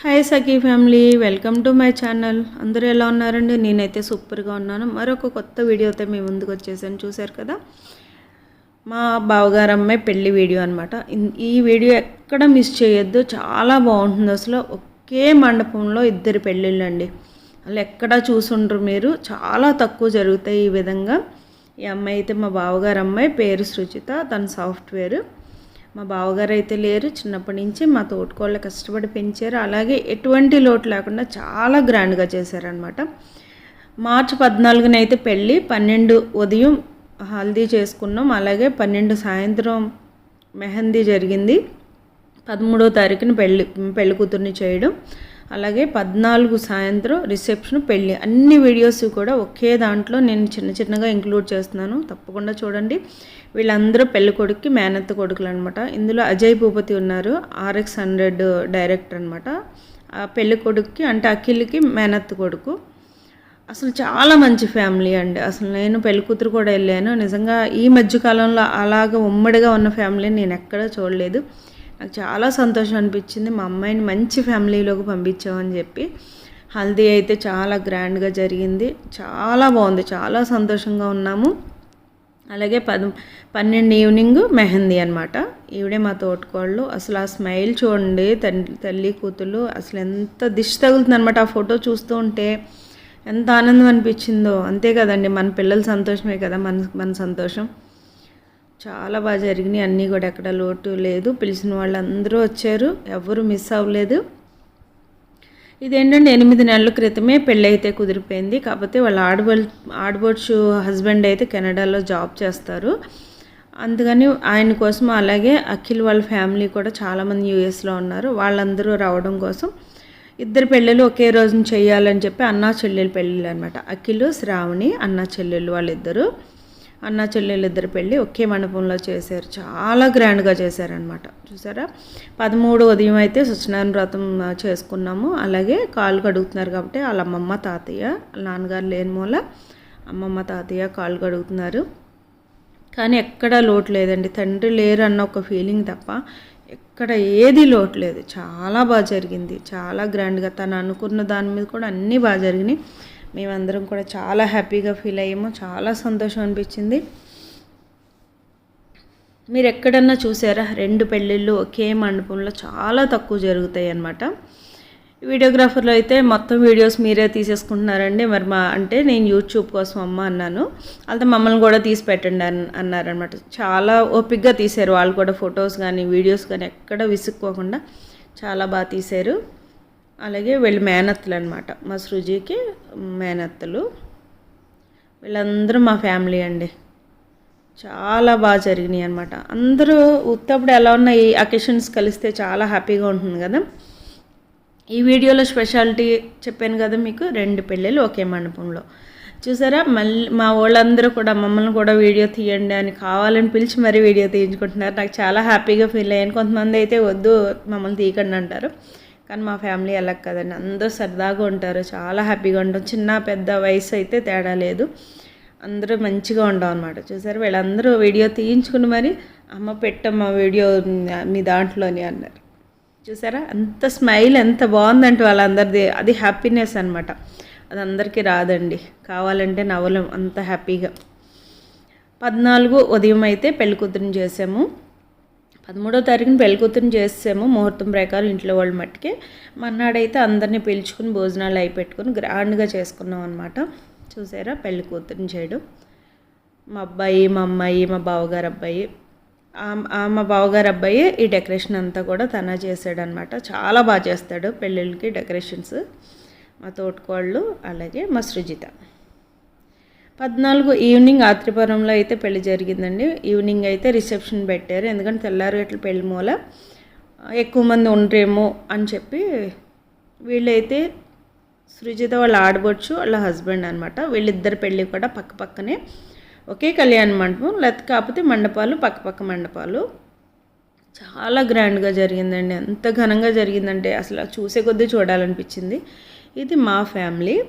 Hi Sakhi family welcome to my channel అందరూ ఎలా ఉన్నారండి? నేనైతే సూపర్గా ఉన్నాను. మరొక కొత్త వీడియోతో మీ ముందుకు వచ్చేసాను. చూశారు కదా? మా బావగారు అమ్మాయి పెళ్ళి వీడియో అనమాట ఈ వీడియో ఎక్కడ మిస్ చేయొద్దు. చాలా బాగుంటుంది అసలు. ఒకే మండపంలో ఇద్దరు పెళ్ళిళ్ళు అండి అలా ఎక్కడ చూసుండ్రు మీరు? చాలా తక్కువ జరుగుతాయి ఈ విధంగా. ఈ అమ్మాయి అయితే మా బావగారు అమ్మాయి. పేరు సృచిత. తన సాఫ్ట్వేర్. మా బావగారు అయితే లేరు. చిన్నప్పటి నుంచి మా తోటకోళ్ళు కష్టపడి పెంచారు. అలాగే ఎటువంటి లోటు లేకుండా చాలా గ్రాండ్గా చేశారనమాట మార్చి పద్నాలుగున అయితే పెళ్ళి పన్నెండు ఉదయం హల్దీ చేసుకున్నాం. అలాగే పన్నెండు సాయంత్రం మెహందీ జరిగింది. పదమూడో తారీఖున పెళ్ళి పెళ్ళి కూతుర్ని చేయడం. అలాగే పద్నాలుగు సాయంత్రం రిసెప్షన్ పెళ్ళి. అన్ని వీడియోస్ కూడా ఒకే దాంట్లో నేను చిన్న చిన్నగా ఇంక్లూడ్ చేస్తున్నాను. తప్పకుండా చూడండి. వీళ్ళందరూ పెళ్ళి కొడుక్కి మేనత్త కొడుకులు అనమాట ఇందులో అజయ్ భూపతి ఉన్నారు. ఆర్ఎక్స్ హండ్రెడ్ డైరెక్టర్ అనమాట ఆ పెళ్ళి కొడుక్కి అంటే అఖిల్కి మేనత్త కొడుకు. అసలు చాలా మంచి ఫ్యామిలీ అండి. అసలు నేను పెళ్ళి కూతురు కూడా వెళ్ళాను. నిజంగా ఈ మధ్యకాలంలో అలాగ ఉమ్మడిగా ఉన్న ఫ్యామిలీని నేను ఎక్కడా చూడలేదు. నాకు చాలా సంతోషం అనిపించింది. మా అమ్మాయిని మంచి ఫ్యామిలీలోకి పంపించామని చెప్పి. హల్దీ అయితే చాలా గ్రాండ్గా జరిగింది. చాలా బాగుంది. చాలా సంతోషంగా ఉన్నాము. అలాగే పద పన్నెండు ఈవినింగ్ మెహందీ అనమాట ఈవిడే మా తోటకోళ్ళు. అసలు ఆ స్మైల్ చూడండి. తల్లి తల్లి కూతుళ్ళు. అసలు ఎంత దిష్టి తగులుతుంది అనమాట ఆ ఫోటో చూస్తూ ఉంటే. ఎంత ఆనందం అనిపించిందో. అంతే కదండి. మన పిల్లల సంతోషమే కదా. మన మన సంతోషం. చాలా బాగా జరిగినాయి. అన్నీ కూడా ఎక్కడ లోటు లేదు. పిలిచిన వాళ్ళందరూ వచ్చారు. ఎవరు మిస్ అవ్వలేదు. ఇదేంటంటే ఎనిమిది నెలల క్రితమే పెళ్ళైతే కుదిరిపోయింది. కాకపోతే వాళ్ళ ఆడబోల్ ఆడబోడ్చు హస్బెండ్ అయితే కెనడాలో జాబ్ చేస్తారు. అందుకని ఆయన కోసం అలాగే అఖిల్ వాళ్ళ ఫ్యామిలీ కూడా చాలామంది యూఎస్లో ఉన్నారు. వాళ్ళందరూ రావడం కోసం ఇద్దరు పెళ్ళిళ్ళు ఒకే రోజున చేయాలని చెప్పి అన్నా చెల్లెలు పెళ్ళిళ్ళు అనమాట అఖిల్ శ్రావణి అన్నా చెల్లెళ్ళు వాళ్ళిద్దరూ. అన్న చెల్లెళ్ళు ఇద్దరు పెళ్ళి ఒకే మండపంలో చేశారు. చాలా గ్రాండ్గా చేశారనమాట చూసారా? పదమూడు ఉదయం అయితే సత్యనారాయణ వ్రతం చేసుకున్నాము. అలాగే కాళ్ళు కడుగుతున్నారు కాబట్టి వాళ్ళ అమ్మమ్మ తాతయ్య నాన్నగారు లేని మూల అమ్మమ్మ తాతయ్య కాళ్ళు కడుగుతున్నారు. కానీ ఎక్కడ లోటు లేదండి. తండ్రి లేరు అన్న ఒక ఫీలింగ్ తప్ప ఎక్కడ ఏది లోటు లేదు. చాలా బాగా జరిగింది. చాలా గ్రాండ్గా తను అనుకున్న దాని మీద కూడా అన్నీ బాగా జరిగినాయి. మేమందరం కూడా చాలా హ్యాపీగా ఫీల్ అయ్యాము. చాలా సంతోషం అనిపించింది. మీరు ఎక్కడన్నా చూసారా? రెండు పెళ్ళిళ్ళు ఒకే మండపంలో చాలా తక్కువ జరుగుతాయి అన్నమాట వీడియోగ్రాఫర్లో అయితే మొత్తం వీడియోస్ మీరే తీసేసుకుంటున్నారండి. మరి మా అంటే నేను యూట్యూబ్ కోసం అమ్మ అన్నాను. అయితే మమ్మల్ని కూడా తీసి పెట్టండి అని అన్నారనమాట చాలా ఓపిక్గా తీశారు. వాళ్ళు కూడా ఫొటోస్ కానీ వీడియోస్ కానీ ఎక్కడ విసుక్కోకుండా చాలా బాగా తీశారు. అలాగే వీళ్ళు మేనత్తలు అనమాట మా సృజికి మేనత్తలు. వీళ్ళందరూ మా ఫ్యామిలీ అండి. చాలా బాగా జరిగినాయి అనమాట అందరూ ఉత్తప్పుడు ఎలా ఉన్న ఈ అకేషన్స్ కలిస్తే చాలా హ్యాపీగా ఉంటుంది కదా. ఈ వీడియోలో స్పెషాలిటీ చెప్పాను కదా మీకు రెండు పెళ్ళిళ్ళు ఒకే మండపంలో. చూసారా? మళ్ళీ మా వాళ్ళందరూ కూడా మమ్మల్ని కూడా వీడియో తీయండి అని కావాలని పిలిచి మరీ వీడియో తీయించుకుంటున్నారు. నాకు చాలా హ్యాపీగా ఫీల్ అయ్యాను. కొంతమంది అయితే వద్దు మమ్మల్ని తీయకండి అంటారు. కానీ మా ఫ్యామిలీ అలా కదండి. అందరూ సరదాగా ఉంటారు. చాలా హ్యాపీగా ఉంటాం. చిన్న పెద్ద వయసు అయితే తేడా లేదు. అందరూ మంచిగా ఉంటాం అనమాట చూసారు? వీళ్ళందరూ వీడియో తీయించుకుని మరి అమ్మ పెట్టమ్మ వీడియో మీ దాంట్లోని అన్నారు. చూసారా? అంత స్మైల్ ఎంత బాగుందంటే వాళ్ళందరిది. అది హ్యాపీనెస్ అనమాట అది అందరికీ రాదండి. కావాలంటే నవలం అంత హ్యాపీగా. పద్నాలుగు ఉదయం అయితే పెళ్ళికూతురుని చేసాము. పదమూడో తారీఖున పెళ్ళికూతురుని చేసాము ముహూర్తం ప్రకారం ఇంట్లో వాళ్ళ మట్టికి. మన్నాడైతే అందరినీ పిలుచుకుని భోజనాలు అయి పెట్టుకుని గ్రాండ్గా చేసుకున్నాం అనమాట చూసారా పెళ్ళి కూతురుని చేయడం? మా అబ్బాయి మా అమ్మాయి మా బావగారు అబ్బాయి. మా బావగారు అబ్బాయి ఈ డెకరేషన్ అంతా కూడా తన చేశాడనమాట చాలా బాగా చేస్తాడు పెళ్ళిళ్ళకి డెకరేషన్స్. మా తోటకోళ్ళు అలాగే మా సృజిత. పద్నాలుగు ఈవినింగ్ ఆత్రిపురంలో అయితే పెళ్ళి జరిగిందండి. ఈవినింగ్ అయితే రిసెప్షన్ పెట్టారు. ఎందుకంటే తెల్లారిగట్ల పెళ్ళి మూల. ఎక్కువ మంది ఉండరేమో అని చెప్పి వీళ్ళైతే సృజిత వాళ్ళ ఆడబొచ్చు వాళ్ళ హస్బెండ్ అనమాట వీళ్ళిద్దరు పెళ్ళి కూడా పక్క పక్కనే. ఒకే కళ్యాణ మండపం లేకపోతే కాకపోతే మండపాలు పక్క పక్క మండపాలు. చాలా గ్రాండ్గా జరిగిందండి. ఎంత ఘనంగా జరిగిందంటే అసలు చూసే కొద్దీ చూడాలనిపించింది. ఇది మా ఫ్యామిలీ.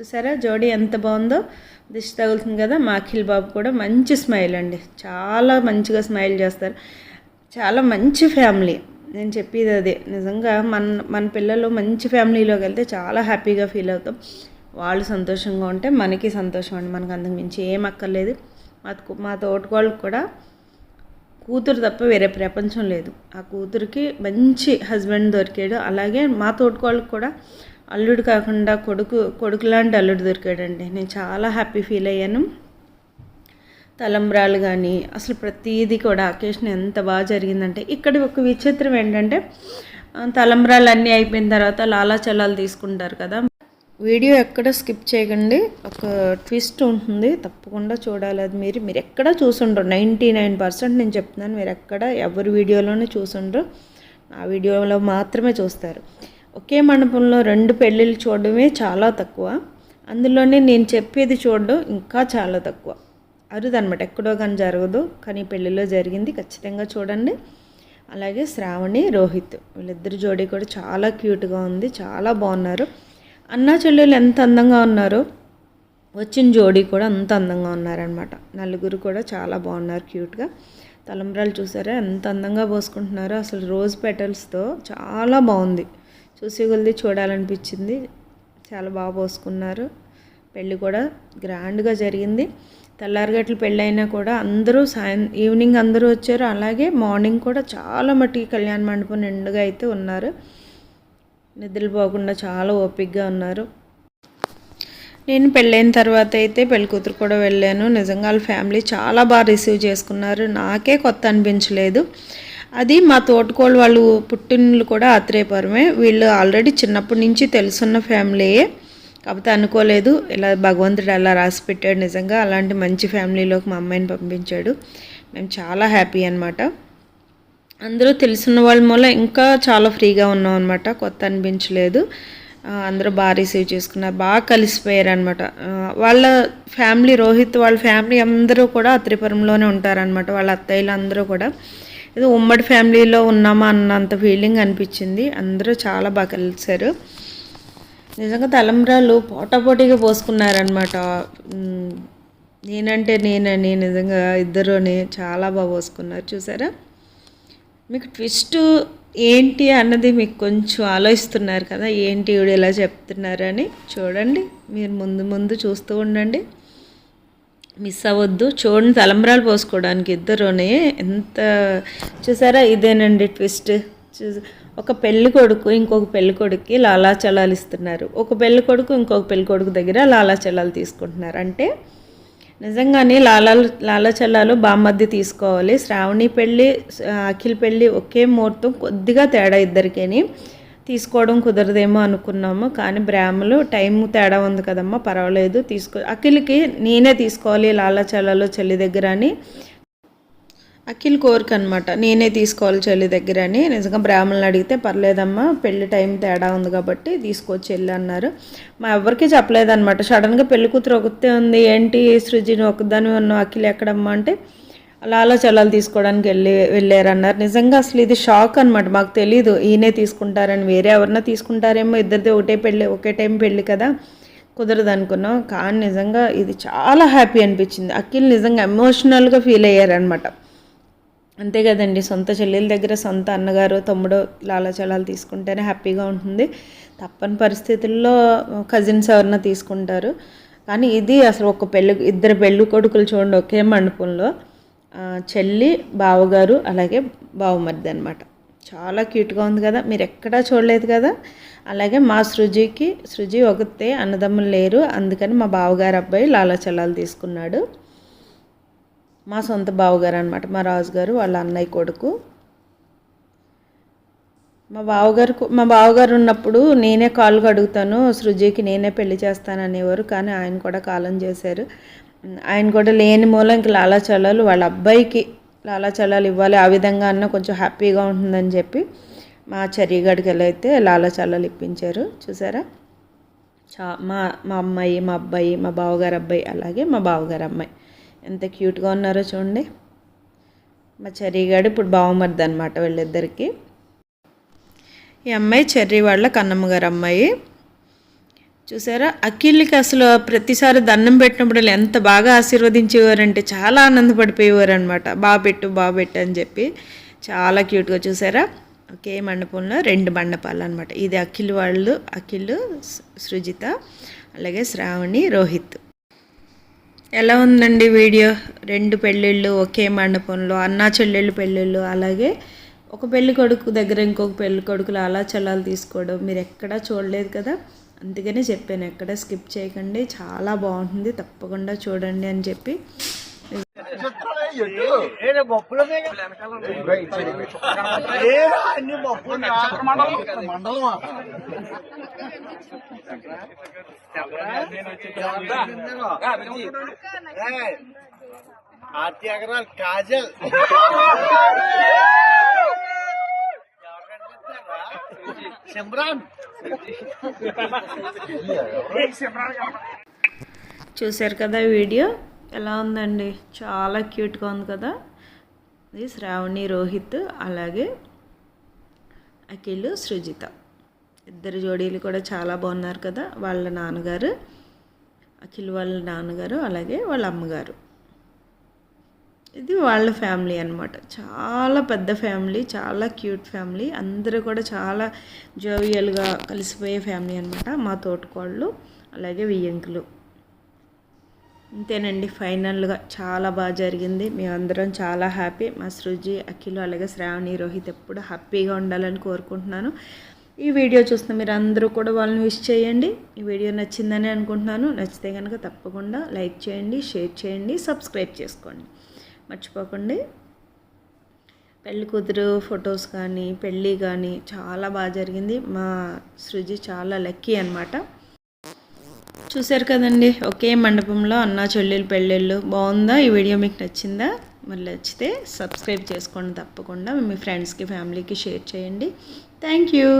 చూసారా? జోడీ ఎంత బాగుందో. దిష్టి తగులుతుంది కదా మా అఖిల్ బాబు కూడా మంచి స్మైల్ అండి. చాలా మంచిగా స్మైల్ చేస్తారు. చాలా మంచి ఫ్యామిలీ నేను చెప్పేది అదే. నిజంగా మన మన పిల్లలు మంచి ఫ్యామిలీలోకి వెళ్తే చాలా హ్యాపీగా ఫీల్ అవుతాం. వాళ్ళు సంతోషంగా ఉంటే మనకి సంతోషం అండి. మనకు అంతకు మించి ఏం అక్కర్లేదు. మా మా తోటకోళ్ళకి కూడా కూతురు తప్ప వేరే ప్రపంచం లేదు. ఆ కూతురికి మంచి హస్బెండ్ దొరికాడు. అలాగే మా తోటకోళ్ళకి కూడా అల్లుడు కాకుండా కొడుకు కొడుకు లాంటి అల్లుడు దొరికాడండి. నేను చాలా హ్యాపీ ఫీల్ అయ్యాను. తలంబ్రాలు కానీ అసలు ప్రతిదీ కూడా అకేషన్ ఎంత బాగా జరిగిందంటే ఇక్కడ ఒక విచిత్రం ఏంటంటే తలంబ్రాలు అన్నీ అయిపోయిన తర్వాత లాలాచలాలు తీసుకుంటారు కదా. వీడియో ఎక్కడ స్కిప్ చేయకండి. ఒక ట్విస్ట్ ఉంటుంది. తప్పకుండా చూడాలి అది మీరు. మీరు ఎక్కడ చూసుండ్రు? నైంటీ నైన్ పర్సెంట్ నేను చెప్తున్నాను. మీరు ఎక్కడ ఎవరి వీడియోలోనే చూసుండ్రు. ఆ వీడియోలో మాత్రమే చూస్తారు. ఒకే మండపంలో రెండు పెళ్ళిళ్ళు చూడడమే చాలా తక్కువ. అందులోనే నేను చెప్పేది చూడడం ఇంకా చాలా తక్కువ. అరుదనమాట ఎక్కడో కానీ జరగదు. కానీ పెళ్ళిలో జరిగింది ఖచ్చితంగా చూడండి. అలాగే శ్రావణి రోహిత్ వీళ్ళిద్దరు జోడీ కూడా చాలా క్యూట్గా ఉంది. చాలా బాగున్నారు. అన్నా చెల్లెలు ఎంత అందంగా ఉన్నారో వచ్చిన జోడీ కూడా అంత అందంగా ఉన్నారనమాట నలుగురు కూడా చాలా బాగున్నారు క్యూట్గా. తలంబ్రాలు చూసారా? ఎంత అందంగా పోసుకుంటున్నారో అసలు రోజ్ పెటల్స్తో చాలా బాగుంది. చూసి కొద్ది చూడాలనిపించింది. చాలా బాగా పోసుకున్నారు. పెళ్ళి కూడా గ్రాండ్గా జరిగింది. తెల్లారిగట్లు పెళ్ళైనా కూడా అందరూ సాయం ఈవినింగ్ అందరూ వచ్చారు. అలాగే మార్నింగ్ కూడా చాలా మట్టికి కళ్యాణ మండపం నిండుగా అయితే ఉన్నారు. నిద్రలు పోకుండా చాలా ఓపిక్గా ఉన్నారు. నేను పెళ్ళైన తర్వాత అయితే పెళ్ళి కూతురు కూడా వెళ్ళాను. నిజంగా వాళ్ళ ఫ్యామిలీ చాలా బాగా రిసీవ్ చేసుకున్నారు. నాకే కొత్త అనిపించలేదు. అది మా తోటకోళ్ళు వాళ్ళు పుట్టినలు కూడా ఆత్రేయపురమే వీళ్ళు ఆల్రెడీ చిన్నప్పటి నుంచి తెలుసున్న ఫ్యామిలీయే కాకపోతే అనుకోలేదు. ఇలా భగవంతుడు అలా రాసి పెట్టాడు నిజంగా. అలాంటి మంచి ఫ్యామిలీలోకి మా అమ్మాయిని పంపించాడు. మేము చాలా హ్యాపీ అనమాట అందరూ తెలిసిన వాళ్ళ మూల ఇంకా చాలా ఫ్రీగా ఉన్నాం అనమాట కొత్త అనిపించలేదు. అందరూ బాగా రిసీవ్ చేసుకున్నారు. బాగా కలిసిపోయారు అనమాట వాళ్ళ ఫ్యామిలీ రోహిత్ వాళ్ళ ఫ్యామిలీ అందరూ కూడా అత్రిపురంలోనే ఉంటారనమాట వాళ్ళ అత్తయ్యలు అందరూ కూడా. ఏదో ఉమ్మడి ఫ్యామిలీలో ఉన్నామా అన్నంత ఫీలింగ్ అనిపించింది. అందరూ చాలా బాగా కలిసారు నిజంగా తలంబ్రాలు పోటాపోటీగా పోసుకున్నారనమాట నేనంటే నేనని నిజంగా ఇద్దరుని చాలా బాగా పోసుకున్నారు. చూసారా? మీకు ట్విస్ట్ ఏంటి అన్నది మీకు కొంచెం ఆలోచిస్తున్నారు కదా ఏంటి ఇవిడు ఇలా చెప్తున్నారని. చూడండి మీరు ముందు ముందు చూస్తూ ఉండండి. మిస్ అవ్వద్దు. చూడండి తలంబ్రాలు పోసుకోవడానికి ఇద్దరునే ఎంత చూసారా? ఇదేనండి ట్విస్ట్. ఒక పెళ్ళి కొడుకు ఇంకొక పెళ్ళి కొడుకుకి లాలాచలాలు ఇస్తున్నారు. ఒక పెళ్ళి కొడుకు ఇంకొక పెళ్ళి కొడుకు దగ్గర లాలాచలాలు తీసుకుంటున్నారు. అంటే నిజంగానే లాలా లాలాచల్లాలు బామ్మద్ది తీసుకోవాలి. శ్రావణి పెళ్ళి అఖిల్ పెళ్ళి ఒకే ముహూర్తం కొద్దిగా తేడా ఇద్దరికేని. తీసుకోవడం కుదరదేమో అనుకున్నాము కానీ బ్రాహ్మలు టైం తేడా ఉంది కదమ్మా పర్వాలేదు తీసుకో అఖిల్కి నేనే తీసుకోవాలి లాలాచల్లలో చెల్లి దగ్గర అని. అఖిల్ కోరిక అనమాట నేనే తీసుకోవాలి చెల్లి దగ్గర అని. నిజంగా బ్రాహ్మణులు అడిగితే పర్లేదమ్మా పెళ్ళి టైం తేడా ఉంది కాబట్టి తీసుకొచ్చి వెళ్ళి అన్నారు. మా ఎవరికి చెప్పలేదన్నమాట. సడన్గా పెళ్ళి కూతురు ఒకతే ఉంది ఏంటి సృజిని ఒకదాని ఉన్న అఖిల్ ఎక్కడమ్మా? అంటే అలా తీసుకోవడానికి వెళ్ళి వెళ్ళారన్నారు. నిజంగా అసలు ఇది షాక్ అనమాట మాకు తెలీదు. ఈయనే తీసుకుంటారని వేరే ఎవరన్నా తీసుకుంటారేమో ఇద్దరిది ఒకటే పెళ్ళి ఒకే టైం పెళ్ళి కదా కుదరదు అనుకున్నాం. కానీ నిజంగా ఇది చాలా హ్యాపీ అనిపించింది. అఖిల్ నిజంగా ఎమోషనల్గా ఫీల్ అయ్యారనమాట అంతే కదండి. సొంత చెల్లెల దగ్గర సొంత అన్నగారు తమ్ముడు లాలాచలాలు తీసుకుంటేనే హ్యాపీగా ఉంటుంది. తప్పని పరిస్థితుల్లో కజిన్స్ ఎవరన్నా తీసుకుంటారు. కానీ ఇది అసలు ఒక పెళ్ళి ఇద్దరు పెళ్ళి కొడుకులు చూడండి ఒకే మండపంలో. చెల్లి బావగారు అలాగే బావమరిది అనమాట చాలా క్యూట్గా ఉంది కదా మీరు ఎక్కడా చూడలేదు కదా. అలాగే మా సృజికి సృజి ఒకతే అన్నదమ్ములు లేరు. అందుకని మా బావగారు అబ్బాయి లాలాచలాలు తీసుకున్నాడు. మా సొంత బావగారు అనమాట మా రాజుగారు వాళ్ళ అన్నయ్య కొడుకు. మా బావగారు మా బావగారు ఉన్నప్పుడు నేనే కాలు కడుగుతాను సృజికి నేనే పెళ్ళి చేస్తాను అనేవారు కానీ ఆయన కూడా కాలం చేశారు. ఆయన కూడా లేని మూలం ఇంక లాలాచలాలు వాళ్ళ అబ్బాయికి లాలాచలాలు ఇవ్వాలి. ఆ విధంగా అన్న కొంచెం హ్యాపీగా ఉంటుందని చెప్పి మా చర్యగడికి వెళ్ళైతే లాలాచలాలు ఇప్పించారు. చూసారా? చా మా మా అమ్మాయి మా అబ్బాయి మా బావగారు అబ్బాయి అలాగే మా బావగారు అమ్మాయి. ఎంత క్యూట్గా ఉన్నారో చూడండి. మా చెర్రీగాడు ఇప్పుడు బావమరిది అనమాట వీళ్ళిద్దరికి. ఈ అమ్మాయి చెర్రీ వాళ్ళ కన్నమ్మ గారు అమ్మాయి. చూసారా? అఖిల్కి అసలు ప్రతిసారి దండం పెట్టినప్పుడు ఎంత బాగా ఆశీర్వదించేవారంటే చాలా ఆనందపడిపోయేవారు అనమాట బాగా పెట్టు బాగా పెట్టు అని చెప్పి. చాలా క్యూట్గా చూసారా? ఒకే మండపంలో రెండు మండపాలు అనమాట ఇది అఖిల్ వాళ్ళు అఖిల్ సృజిత అలాగే శ్రావణి రోహిత్. ఎలా ఉందండి వీడియో? రెండు పెళ్ళిళ్ళు ఒకే మండపంలో అన్నా చెల్లెళ్ళు పెళ్ళిళ్ళు అలాగే ఒక పెళ్ళి కొడుకు దగ్గర ఇంకొక పెళ్ళి కొడుకులు అలా చల్లాలు తీసుకోవడం మీరు ఎక్కడా చూడలేదు కదా? అందుకనే చెప్పాను ఎక్కడ స్కిప్ చేయకండి చాలా బాగుంటుంది తప్పకుండా చూడండి అని చెప్పి. ఆర్తి అగర్వాల్ కాజల్. చూశారు కదా వీడియో? ఎలా ఉందండి? చాలా క్యూట్గా ఉంది కదా? ఇది శ్రావణి రోహిత్ అలాగే అఖిల్ సృజిత. ఇద్దరు జోడీలు కూడా చాలా బాగున్నారు కదా? వాళ్ళ నాన్నగారు అఖిల్ వాళ్ళ నాన్నగారు అలాగే వాళ్ళ అమ్మగారు. ఇది వాళ్ళ ఫ్యామిలీ అన్నమాట. చాలా పెద్ద ఫ్యామిలీ చాలా క్యూట్ ఫ్యామిలీ. అందరూ కూడా చాలా జోవియల్గా కలిసిపోయే ఫ్యామిలీ అనమాట మా తోటకోళ్ళు అలాగే వియ్యంకులు అంతేనండి ఫైనల్గా చాలా బాగా జరిగింది. మేమందరం చాలా హ్యాపీ. మా సృజి అఖిలు అలాగే శ్రావణి రోహిత్ ఎప్పుడు హ్యాపీగా ఉండాలని కోరుకుంటున్నాను. ఈ వీడియో చూస్తున్న మీరు అందరూ కూడా వాళ్ళని విష్ చేయండి. ఈ వీడియో నచ్చిందని అనుకుంటున్నాను. నచ్చితే కనుక తప్పకుండా లైక్ చేయండి షేర్ చేయండి సబ్స్క్రైబ్ చేసుకోండి. మర్చిపోకండి. పెళ్ళి కూతురు ఫొటోస్ కానీ పెళ్ళి కానీ చాలా బాగా జరిగింది. మా సృజి చాలా లక్కీ అన్నమాట. చూశారు కదండి ఒకే మండపంలో అన్న చెల్లెలు పెళ్ళిళ్ళు. బాగుందా? ఈ వీడియో మీకు నచ్చిందా? మరి నచ్చితే సబ్స్క్రైబ్ చేసుకోండి తప్పకుండా. మీ ఫ్రెండ్స్కి ఫ్యామిలీకి షేర్ చేయండి. Thank you.